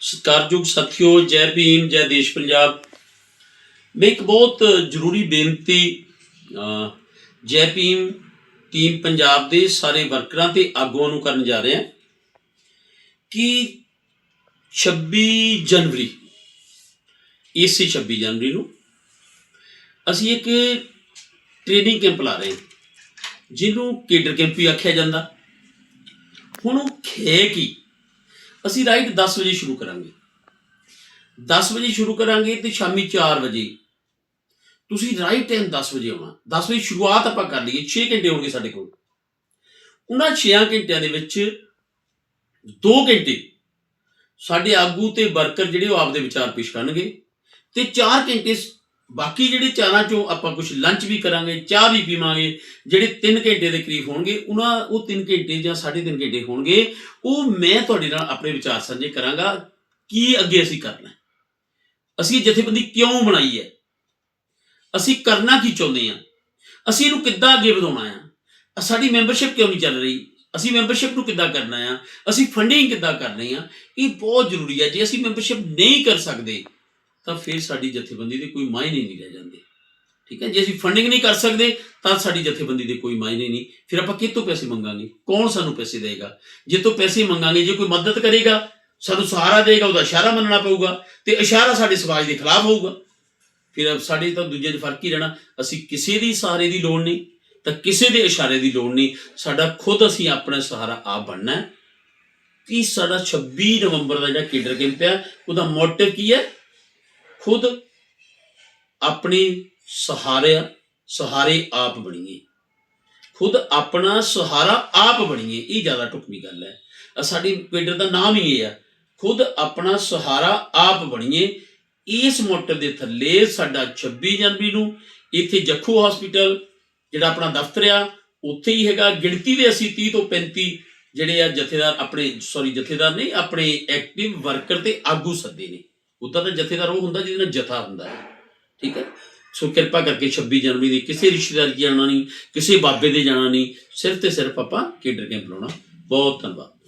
ਸਤਿਕਾਰਯੋਗ ਸਾਥੀਓ, ਜੈ ਭੀਮ, ਜੈ ਦੇਸ਼ ਪੰਜਾਬ। ਮੈਂ ਇੱਕ ਬਹੁਤ ਜ਼ਰੂਰੀ ਬੇਨਤੀ ਜੈ ਭੀਮ ਟੀਮ ਪੰਜਾਬ ਦੇ ਸਾਰੇ ਵਰਕਰਾਂ ਤੇ ਆਗੂਆਂ ਨੂੰ ਕਰਨ ਜਾ ਰਹੇ। ਹਾਂ ਕਿ 26 ਜਨਵਰੀ, ਇਸੇ 26 ਜਨਵਰੀ ਨੂੰ ਅਸੀਂ ਇੱਕ ਟ੍ਰੇਨਿੰਗ ਕੈਂਪ ਲਾ ਰਹੇ ਹਾਂ, ਜਿਹਨੂੰ ਕੇਡਰ ਕੈਂਪ ਵੀ ਆਖਿਆ ਜਾਂਦਾ। ਹੁਣ ਉਹ ਹੈ ਕੀ? ਅਸੀਂ ਰਾਈਟ 10 ਵਜੇ ਸ਼ੁਰੂ ਕਰਾਂਗੇ। 10 ਵਜੇ ਸ਼ੁਰੂ ਕਰਾਂਗੇ ਤੇ ਸ਼ਾਮੀ 4 ਵਜੇ। ਤੁਸੀਂ ਰਾਈਟ ਟਾਈਮ 10 ਵਜੇ ਆਉਣਾ। 10 ਵਜੇ ਸ਼ੁਰੂਆਤ ਆਪਾਂ ਕਰ ਲਈਏ 6 ਘੰਟੇ ਹੋਣਗੇ ਸਾਡੇ ਕੋਲ। ਉਹਨਾਂ 6 ਘੰਟਿਆਂ ਦੇ ਵਿੱਚ 2 ਘੰਟੇ ਸਾਡੇ ਆਗੂ ਤੇ ਵਰਕਰ ਜਿਹੜੇ ਉਹ ਆਪਦੇ ਵਿਚਾਰ ਪੇਸ਼ ਕਰਨਗੇ ਤੇ 4 ਘੰਟੇ ਬਾਕੀ ਜਿਹੜੇ ਚਾਰਾਂ ਚੋਂ ਆਪਾਂ ਕੁਝ ਲੰਚ ਵੀ ਕਰਾਂਗੇ, ਚਾਹ ਵੀ ਪੀਵਾਂਗੇ, ਜਿਹੜੇ 3 ਘੰਟੇ ਦੇ ਕਰੀਬ ਹੋਣਗੇ, ਉਹਨਾਂ, ਉਹ 3 ਘੰਟੇ ਜਾਂ 3.5 ਘੰਟੇ ਹੋਣਗੇ, ਉਹ ਮੈਂ ਤੁਹਾਡੇ ਨਾਲ ਆਪਣੇ ਵਿਚਾਰ ਸਾਂਝੇ ਕਰਾਂਗਾ ਕੀ ਅੱਗੇ ਅਸੀਂ ਕਰਨਾ ਅਸੀਂ ਇਹ ਜਥੇਬੰਦੀ ਕਿਉਂ ਬਣਾਈ ਹੈ? ਅਸੀਂ ਕਰਨਾ ਕੀ ਚਾਹੁੰਦੇ ਹਾਂ? ਅਸੀਂ ਇਹਨੂੰ ਕਿੱਦਾਂ ਅੱਗੇ ਵਧਾਉਣਾ ਆ ਸਾਡੀ ਮੈਂਬਰਸ਼ਿਪ ਕਿਉਂ ਨਹੀਂ ਚੱਲ ਰਹੀ? ਅਸੀਂ ਮੈਂਬਰਸ਼ਿਪ ਨੂੰ ਕਿੱਦਾਂ ਕਰਨਾ ਆ ਅਸੀਂ ਫੰਡਿੰਗ ਕਿੱਦਾਂ ਕਰਨੀ ਆ ਇਹ ਬਹੁਤ ਜ਼ਰੂਰੀ ਹੈ। ਜੇ ਅਸੀਂ ਮੈਂਬਰਸ਼ਿਪ ਨਹੀਂ ਕਰ ਸਕਦੇ ਤਾਂ ਫਿਰ ਸਾਡੀ ਜਥੇਬੰਦੀ ਦੇ ਕੋਈ ਮਾਇਨੇ ਨਹੀਂ ਰਹਿ ਜਾਂਦੇ। ਠੀਕ ਹੈ? ਜੇ ਅਸੀਂ ਫੰਡਿੰਗ ਨਹੀਂ ਕਰ ਸਕਦੇ, ਤਾਂ ਸਾਡੀ ਜਥੇਬੰਦੀ ਦੇ ਕੋਈ ਮਾਇਨੇ ਨਹੀਂ। ਫਿਰ ਆਪਾਂ ਕਿੱਥੋਂ ਪੈਸੇ ਮੰਗਾਂਗੇ? ਕੌਣ ਸਾਨੂੰ ਪੈਸੇ ਦੇਗਾ? ਜੇ ਤੋਂ ਪੈਸੇ ਮੰਗਾਂਗੇ, ਜੇ ਕੋਈ ਮਦਦ ਕਰੇਗਾ, ਸਾਨੂੰ ਸਹਾਰਾ ਦੇਗਾ, ਉਹਦਾ ਇਸ਼ਾਰਾ ਮੰਨਣਾ ਪਊਗਾ ਤੇ ਇਸ਼ਾਰਾ ਸਾਡੇ ਸਮਾਜ ਦੇ ਖਿਲਾਫ ਹੋਊਗਾ। ਫਿਰ ਸਾਡੇ ਤਾਂ ਦੂਜੇ 'ਚ ਫ਼ਰਕ ਹੀ ਰਹਿਣਾ। ਅਸੀਂ ਕਿਸੇ ਦੀ ਸਹਾਰੇ ਦੀ ਲੋੜ ਨਹੀਂ, ਤਾਂ ਕਿਸੇ ਦੇ ਇਸ਼ਾਰੇ ਦੀ ਲੋੜ ਨਹੀਂ। ਸਾਡਾ ਖੁਦ ਅਸੀਂ ਆਪਣਾ ਸਹਾਰਾ ਆਪ ਬਣਨਾ ਹੈ। ਕਿ ਸਾਡਾ 26 ਨਵੰਬਰ ਦਾ ਜਿਹੜਾ ਕੇਡਰ ਕੈਂਪ ਹੈ ਉਹਦਾ ਮੋਟਿਵ ਕੀ ਹੈ? ਖੁਦ ਆਪਣੇ ਸਹਾਰੇ ਸਹਾਰੇ ਆਪ ਬਣੀਏ। ਖੁਦ ਆਪਣਾ ਸਹਾਰਾ ਆਪ ਬਣੀਏ, ਇਹ ਜ਼ਿਆਦਾ ਢੁਕਵੀਂ ਗੱਲ ਹੈ। ਸਾਡੀ ਕੇਡਰ ਦਾ ਨਾਮ ਹੀ ਇਹ ਆ। ਖੁਦ ਆਪਣਾ ਸਹਾਰਾ ਆਪ ਬਣੀਏ। ਇਸ ਮੋਟਰ ਦੇ ਥੱਲੇ ਸਾਡਾ 26 ਜਨਵਰੀ ਨੂੰ ਇੱਥੇ ਜੱਖੂ ਹਸਪੀਟਲ ਜਿਹੜਾ ਆਪਣਾ ਦਫ਼ਤਰ ਆ, ਉੱਥੇ ਹੀ ਹੈਗਾ। ਗਿਣਤੀ ਦੇ ਅਸੀਂ 30 ਤੋਂ 35 ਜਿਹੜੇ ਆ ਜਥੇਦਾਰ, ਆਪਣੇ ਸੌਰੀ ਜਥੇਦਾਰ ਨਹੀਂ, ਆਪਣੇ ਐਕਟਿਵ ਵਰਕਰ ਤੇ ਆਗੂ ਸੱਦੇ ਨੇ। ਉਦਾਂ ਤਾਂ ਜਥੇਦਾਰ ਉਹ ਹੁੰਦਾ ਜਿਹਦੇ ਨਾਲ ਜਥਾ ਹੁੰਦਾ ਹੈ। ਠੀਕ ਹੈ? ਸੋ ਕਿਰਪਾ ਕਰਕੇ 26 ਜਨਵਰੀ ਦੀ ਕਿਸੇ ਰਿਸ਼ਤੇਦਾਰੀ ਦੀ ਜਾਣਾ ਨਹੀਂ, ਕਿਸੇ ਬਾਬੇ ਦੇ ਜਾਣਾ ਨਹੀਂ। ਸਿਰਫ ਤੇ ਸਿਰਫ ਆਪਾਂ ਕੇਡਰ ਕੈਂਪ ਲਾਉਣਾ ਬਹੁਤ ਧੰਨਵਾਦ।